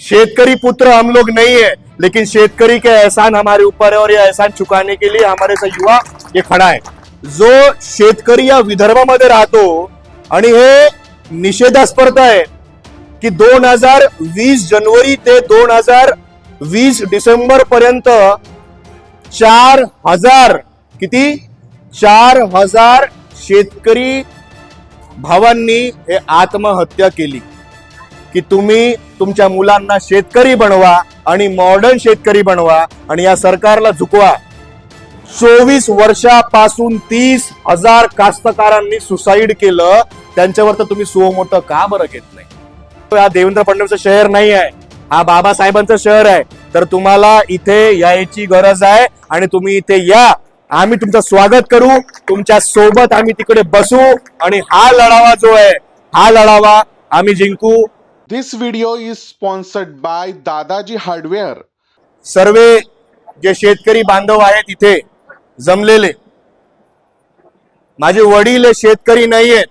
शेतकरी पुत्र हम लोग नहीं है लेकिन शेतकरी के एहसान हमारे ऊपर है और ये एहसान चुकाने के लिए हमारे सा युवा ये खड़ा है। जो शेतकरी या विदर्भामध्ये राहतो आणि हे निषेधास्पद आहे की दोन हजार वीस जानेवारी ते दोन हजार वीस डिसेंबर पर्यंत चार हजार किती? चार हजार शेतकरी भावांनी हे आत्महत्या केली. की तुम्ही तुमच्या मुलांना शेतकरी बनवा आणि मॉडर्न शेतकरी बनवा आणि या सरकारला झुकवा. चोवीस वर्षापासून तीस हजार कास्तकारांनी सुसाईड केलं त्यांच्यावर तर तुम्ही सो मोठं का बरं घेत नाही? हा देवेंद्र फडणवीसचं शहर नाही आहे. हा बाबासाहेबांचं शहर आहे. तर तुम्हाला इथे यायची गरज आहे आणि तुम्ही इथे या. आम्ही तुमचं स्वागत करू. तुमच्यासोबत आम्ही तिकडे बसू आणि हा लढावा जो आहे हा लढावा आम्ही जिंकू. This video is sponsored by Dadaji hardware सर्व जे शेतकरी बांधव आहेत इथे जमलेले माझे वडील हे शेतकरी नाही आहेत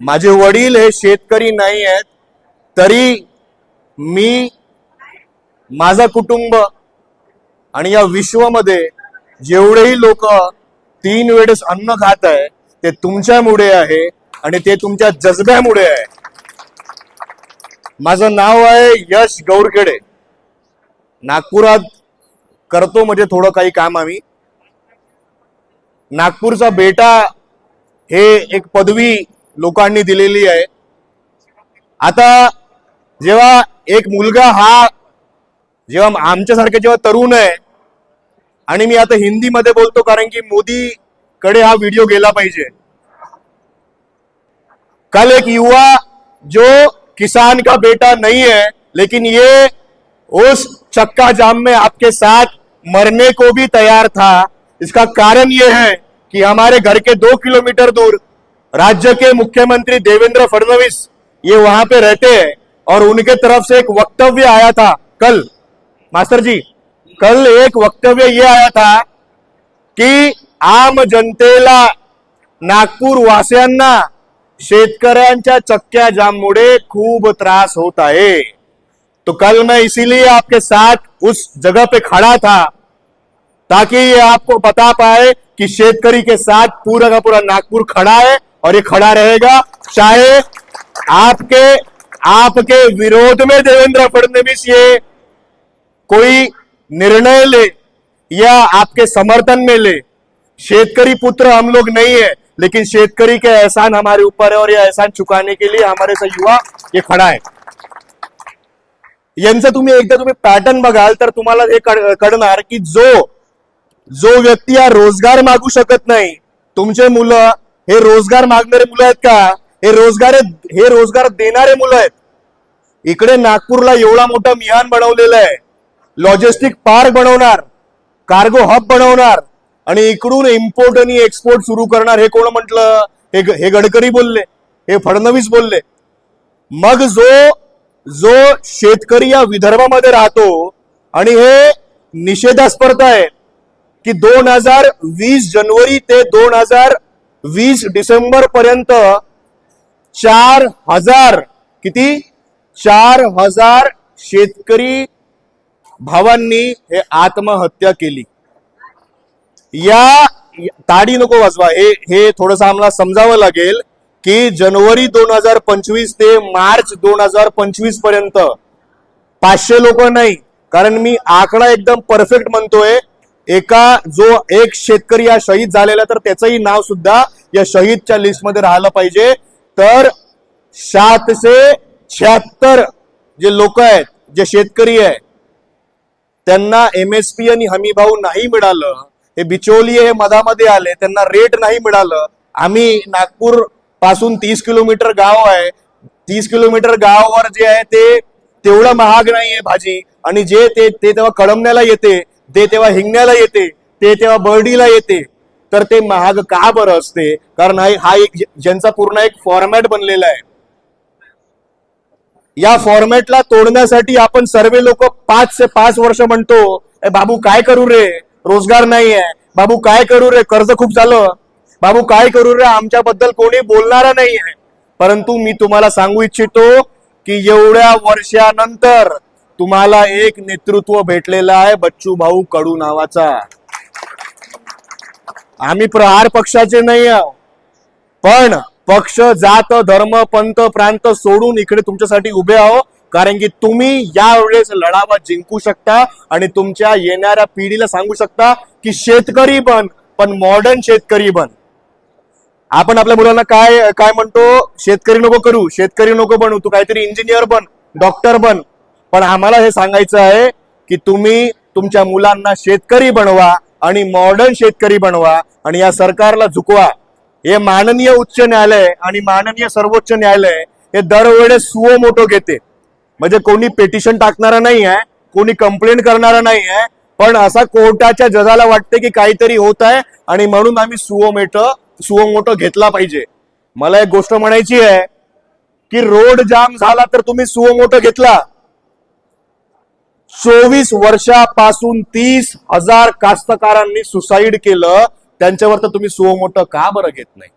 माझे वडील हे शेतकरी नाही आहेत तरी मी माझा कुटुंब आणि या विश्वामध्ये जेवढेही लोक तीन वेळेस अन्न खात आहे ते तुमच्यामुळे आहे. आणि ते तुमच्या जजब्यामुळे आहे. माझं नाव आहे यश गौरखेडे. नागपुरात करतो म्हणजे थोडं काही काम आम्ही. नागपूरचा बेटा हे एक पदवी लोकांनी दिलेली आहे. आता जेव्हा एक मुलगा हा जेव्हा आमच्यासारखे जेव्हा तरुण आहे आणि मी आता हिंदीमध्ये बोलतो कारण की मोदी कडे हा व्हिडिओ गेला पाहिजे. कल एक युवा जो किसान का बेटा नहीं है, लेकिन ये उस चक्का जाम में आपके साथ मरने को भी तैयार था। इसका कारण ये है कि हमारे घर के दो किलोमीटर दूर राज्य के मुख्यमंत्री देवेंद्र फडणवीस ये वहाँ पे रहते हैं और उनके तरफ़ से एक वक्तव्य आया था कल। मास्टर जी, कल एक वक्तव्य ये आया था की आम जनतेला नागपूर वासियांना शेतकऱ्यांच्या चक्क्या जाममुळे खूप त्रास होत आहे. तो कल मैं इसीलिए आपके साथ उस जगह पे खड़ा था ताकि ये आपको बता पाए कि शेतकरी के साथ पूरा का पूरा नागपुर खड़ा है और ये खड़ा रहेगा। चाहे आपके आपके विरोध में देवेंद्र फडणवीस ये कोई निर्णय ले या आपके समर्थन में ले। शेतकरी पुत्र हम लोग नहीं है। लेकिन शेतकरी के एहसान हमारे ऊपर है और ये एहसान चुकाने के लिए हमारे सा युवा ये खड़ा है। यांचं तुम्ही एकदा तुम्ही पॅटर्न बघाल तर तुम्हाला हे कळणार की जो जो व्यक्ती हा रोजगार मागू शकत नाही तुमचे मुलं हे रोजगार मागणारे मुलं आहेत का? हे रोजगार हे रोजगार देणारे मुलं आहेत. इकडे नागपूरला एवढा मोठा मिहान बनवलेलं आहे. लॉजिस्टिक पार्क बनवणार कार्गो हब बनवणार आणि इकडून इम्पोर्ट आणि एक्सपोर्ट सुरू करणार हे कोण म्हटलं? हे ग- हे गडकरी बोलले. हे फडणवीस बोलले. मग जो जो शेतकरी या विदर्भामध्ये राहतो आणि हे निषेधास्पद आहे की दोन हजार वीस जानेवारी ते दोन हजार वीस डिसेंबर पर्यंत चार हजार किती? चार हजार शेतकरी भावांनी हे आत्महत्या केली. या ताडी नको वाजवा. हे हे थोडंसं आम्हाला समजावं लागेल की जानेवारी दोन हजार पंचवीस ते मार्च दोन हजार पंचवीसपर्यंत पाचशे लोक नाही. कारण मी आकडा एकदम परफेक्ट म्हणतोय. एका जो एक शेतकरी या शहीद झालेला तर त्याचंही नाव सुद्धा या शहीदच्या लिस्टमध्ये राहिलं पाहिजे. तर सातशे शहात्तर जे लोक आहेत जे शेतकरी आहे त्यांना एम एस पी आणि हमीभाव नाही मिळालं. हे बिचोली हे मधामध्ये आले त्यांना रेट नाही मिळालं. आम्ही नागपूरपासून तीस किलोमीटर गाव आहे. तीस किलोमीटर गावावर जे आहे ते तेवढं महाग नाही आहे भाजी. आणि जे ते ते तेव्हा कळमण्याला येते ते तेव्हा हिंगण्याला येते ते तेव्हा बर्डीला येते. तर ते महाग का बरं असते? कारण हा एक ज्यांचा पूर्ण एक फॉर्मॅट बनलेला आहे. या फॉर्मॅटला तोडण्यासाठी आपण सर्व लोक पाच ते पाच वर्ष म्हणतो बाबू काय करू रे? रोजगार नाही आहे बाबू काय करू रे? कर्ज खूप झालं. बाबू काय करू रे? आमच्याबद्दल कोणी बोलणारा नाही आहे परंतु मी तुम्हाला सांगू इच्छितो की एवढ्या वर्षानंतर तुम्हाला एक नेतृत्व भेटलेलं आहे बच्चू भाऊ कडू नावाचा. आम्ही प्रहार पक्षाचे नाही आहोत पण पक्ष जात धर्म पंत प्रांत सोडून इकडे तुमच्यासाठी उभे आहो. कारण की तुम्ही यावेळेस लढावा जिंकू शकता आणि तुमच्या येणाऱ्या पिढीला सांगू शकता की शेतकरी बन पण मॉडर्न शेतकरी बन. आपण आपल्या मुलांना काय काय म्हणतो? शेतकरी नको करू शेतकरी नको बनू तू काहीतरी इंजिनियर बन डॉक्टर बन. पण आम्हाला हे सांगायचं आहे की तुम्ही तुमच्या मुलांना शेतकरी बनवा आणि मॉडर्न शेतकरी बनवा आणि या सरकारला झुकवा. हे माननीय उच्च न्यायालय आणि माननीय सर्वोच्च न्यायालय हे दरवेळेस सुओ मोठो घेते. म्हणजे कोणी पेटिशन टाकणारा नाही आहे कोणी कंप्लेंट करणारा नाही आहे पण असा कोर्टाच्या जजाला वाटते की काहीतरी होत आहे आणि म्हणून आम्ही सुओमेट सुओमोटो घेतला पाहिजे. मला एक गोष्ट म्हणायची आहे की रोड जाम झाला तर तुम्ही सुओमोटो घेतला. चोवीस वर्षापासून तीस हजार कास्तकारांनी सुसाईड केलं त्यांच्यावर तर तुम्ही सुओमोटो का बरं घेत नाही?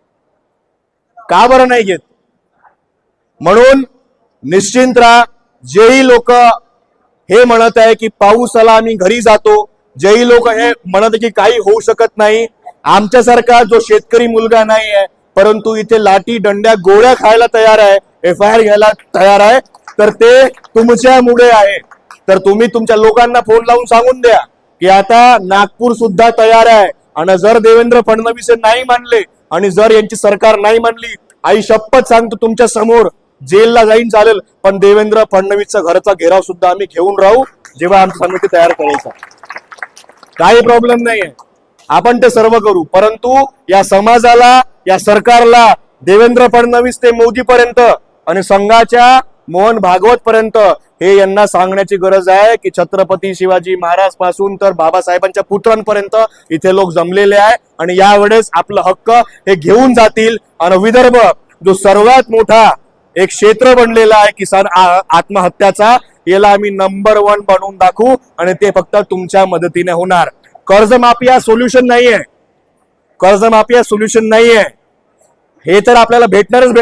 का बरं नाही घेत? म्हणून निश्चिंत राहा जेही लोक हे म्हणत आहे की पाऊस आला आम्ही घरी जातो जेही लोक हे म्हणत आहे की काही होऊ शकत नाही. आमच्यासारखा जो शेतकरी मुलगा नाही आहे परंतु इथे लाठी दंड्या गोळ्या खायला तयार आहे एफ आय आर घ्यायला तयार आहे तर ते तुमच्यामुळे आहे. तर तुम्ही तुमच्या लोकांना फोन लावून सांगून द्या की आता नागपूर सुद्धा तयार आहे. आणि जर देवेंद्र फडणवीस नाही मानले आणि जर यांची सरकार नाही मानली आई शपथ सांगतो तुमच्यासमोर. जेलला जाईन चालेल पण देवेंद्र फडणवीसचा घरचा घेराव सुद्धा आम्ही घेऊन राहू जेव्हा आमची समिती तयार करायचा काही प्रॉब्लेम नाहीये. आपण ते सर्व करू परंतु या समाजाला या सरकारला देवेंद्र फडणवीस ते मोदी पर्यंत आणि संघाच्या मोहन भागवत पर्यंत हे यांना सांगण्याची गरज आहे की छत्रपती शिवाजी महाराजपासून तर बाबासाहेबांच्या पुत्रांपर्यंत इथे लोक जमलेले आहे आणि यावेळेस आपलं हक्क हे घेऊन जातील. आणि विदर्भ जो सर्वात मोठा एक क्षेत्र बनलेलं आहे किसान आ- आत्महत्याचा. याला आम्ही नंबर वन बनवून दाखवू आणि ते फक्त तुमच्या मदतीने होणार. कर्जमाफी हा सोल्युशन नाहीये. कर्जमाफी हा सोल्युशन नाहीये. हे तर आपल्याला भेटणारच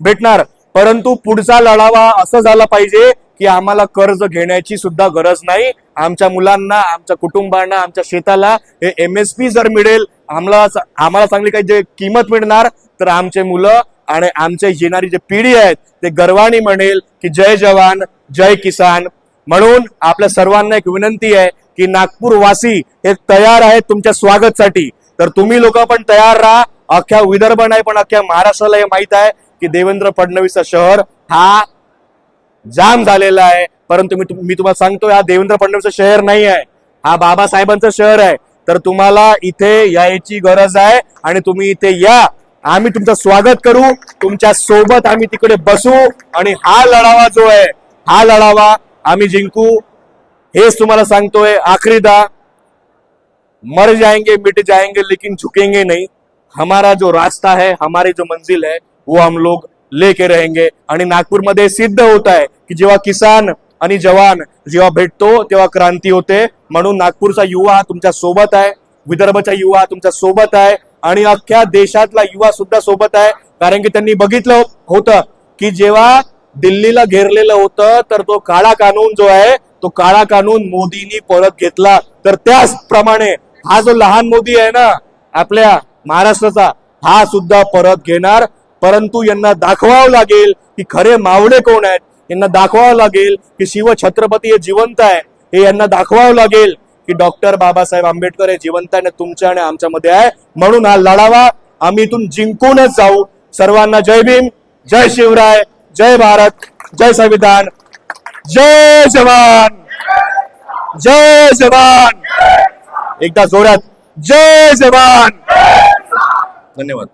भेटणार. परंतु पुढचा लढावा असं झाला पाहिजे की आम्हाला कर्ज घेण्याची सुद्धा गरज नाही. आमच्या मुलांना आमच्या कुटुंबांना आमच्या शेताला हे एमएसपी जर मिळेल आम्हाला आम्हाला चांगली काही जे किंमत मिळणार तर आमचे मुलं आणि आमचे येणारी जे पिढी आहेत ते गर्वाने म्हणेल की जय जवान जय किसान. म्हणून आपल्या सर्वांना एक विनंती आहे की नागपूर वासी हे तयार आहेत तुमच्या स्वागतसाठी. तर तुम्ही लोक पण तयार राहा. अख्ख्या विदर्भ नाही पण अख्ख्या महाराष्ट्राला हे माहीत आहे की देवेंद्र फडणवीसचा शहर हा जाम झालेला आहे. परंतु मी मी तुम्हाला सांगतो हा देवेंद्र फडणवीसचं शहर नाही आहे. हा बाबासाहेबांचं शहर आहे. तर तुम्हाला इथे यायची गरज आहे आणि तुम्ही इथे या. आम्ही तुमचं स्वागत करू. तुमच्यासोबत आम्ही तिकडे बसू आणि हा लढावा जो आहे हा लढावा आम्ही जिंकू. हेच तुम्हाला सांगतोय आखरीदा मर जाएंगे मिट जाएंगे लेकिन झुकेंगे नहीं. हमारा जो रास्ता है हमारी जो मंजिल है वो हम लोग लेके रहेंगे. आणि नागपूरमध्ये सिद्ध होत आहे की जेव्हा किसान आणि जवान जेव्हा भेटतो तेव्हा क्रांती होते. म्हणून नागपूरचा युवा तुमच्यासोबत आहे. विदर्भचा युवा तुमच्यासोबत आहे. आणि अख्ख्या देशातला युवा सुद्धा सोबत आहे. कारण की त्यांनी बघितलं होतं की जेव्हा दिल्लीला घेरलेलं होतं तर तो काळा कानून जो आहे तो काळा कानून मोदींनी परत घेतला. तर त्याचप्रमाणे हा जो लहान मोदी आहे ना आपल्या महाराष्ट्राचा हा सुद्धा परत घेणार. परंतु यांना दाखवावं लागेल की खरे मावळे कोण आहेत? यांना दाखवावं लागेल की शिव छत्रपती हे जिवंत आहे हे यांना दाखवावं लागेल. की डॉक्टर बाबासाहेब आंबेडकर हे जिवंत आहे आणि तुमच्या आणि आमच्यामध्ये आहे. म्हणून हा लढावा आम्ही इथून जिंकूनच जाऊ. सर्वांना जय भीम जय शिवराय जय भारत जय संविधान. जय जवान जय जवान. एकदा जोरात जय जवान. धन्यवाद.